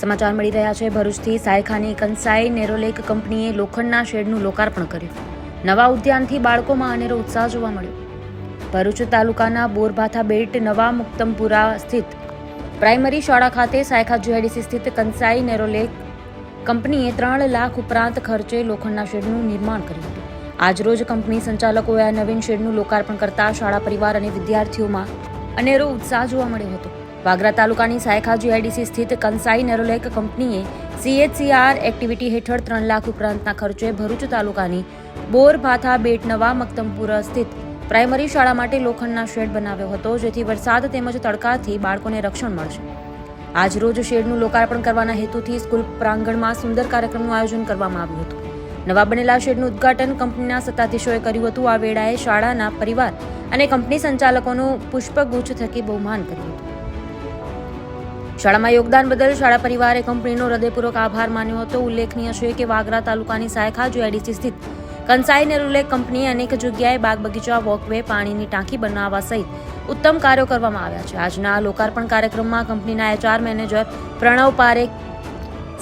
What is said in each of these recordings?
સમાચાર મળી રહ્યા છે. ભરૂચથી સાયખાની કંસાઈ નેરોલેક કંપનીએ લોખંડના શેડનું લોકાર્પણ કર્યું. નવા ઉદ્યાનથી બાળકોમાં અનેરો ઉત્સાહ જોવા મળ્યો. ભરૂચ તાલુકાના બોરભાથા બેટ નવા મુક્તમપુરા સ્થિત પ્રાઇમરી શાળા ખાતે સાયખા જીઆઈડીસી સ્થિત કંસાઈ નેરોલેક કંપનીએ ત્રણ લાખ ઉપરાંત ખર્ચે લોખંડના શેડનું નિર્માણ કર્યું હતું. આજરોજ કંપની સંચાલકોએ આ નવીન શેડનું લોકાર્પણ કરતા શાળા પરિવાર અને વિદ્યાર્થીઓમાં અનેરો ઉત્સાહ જોવા મળ્યો હતો. વાગરા તાલુકાની સાયખા જીઆઈડીસી સ્થિત કંસાઈ નેરોલેક કંપનીએ સીએચસીઆર એક્ટિવિટી હેઠળ ત્રણ લાખ ઉપરાંતના ખર્ચે ભરૂચ તાલુકાની બોરભાથા બેટ નવા મક્તમપુરા સ્થિત પ્રાઇમરી શાળા માટે લોખંડના શેડ બનાવ્યો હતો, જેથી વરસાદ તેમજ તડકાથી બાળકોને રક્ષણ મળશે. આજરોજ શેડનું લોકાર્પણ કરવાના હેતુથી સ્કૂલ પ્રાંગણમાં સુંદર કાર્યક્રમનું આયોજન કરવામાં આવ્યું હતું. નવા બનેલા શેડનું ઉદ્ઘાટન કંપનીના સત્તાધીશોએ કર્યું હતું. આ વેળાએ શાળાના પરિવાર અને કંપની સંચાલકોનું પુષ્પગુચ્છ થકી બહુમાન કર્યું હતું. શાળામાં યોગદાન બદલ શાળા પરિવારે કંપનીનો હૃદયપૂર્વક આભાર માન્યો હતો. ઉલ્લેખનીય છે કે વાગરા તાલુકાની સાયખાજુ એડીસી સ્થિત કંસાઈ નેરુલે કંપનીએ અનેક જગ્યાએ બાગ બગીચા વોકવે, પાણીની ટાંકી બનાવવા સહિત ઉત્તમ કાર્યો કરવામાં આવ્યા છે. આજના લોકાર્પણ કાર્યક્રમમાં કંપનીના HR manager Pranav Parekh,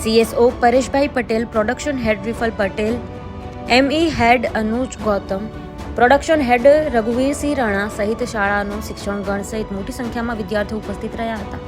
CSO Pareshbhai Patel, production head Vipul Patel, ME head Anuj Gautam, production head Raghuvirsinh Rana સહિત શાળાનો શિક્ષણગણ સહિત મોટી સંખ્યામાં વિદ્યાર્થીઓ ઉપસ્થિત રહ્યા હતા.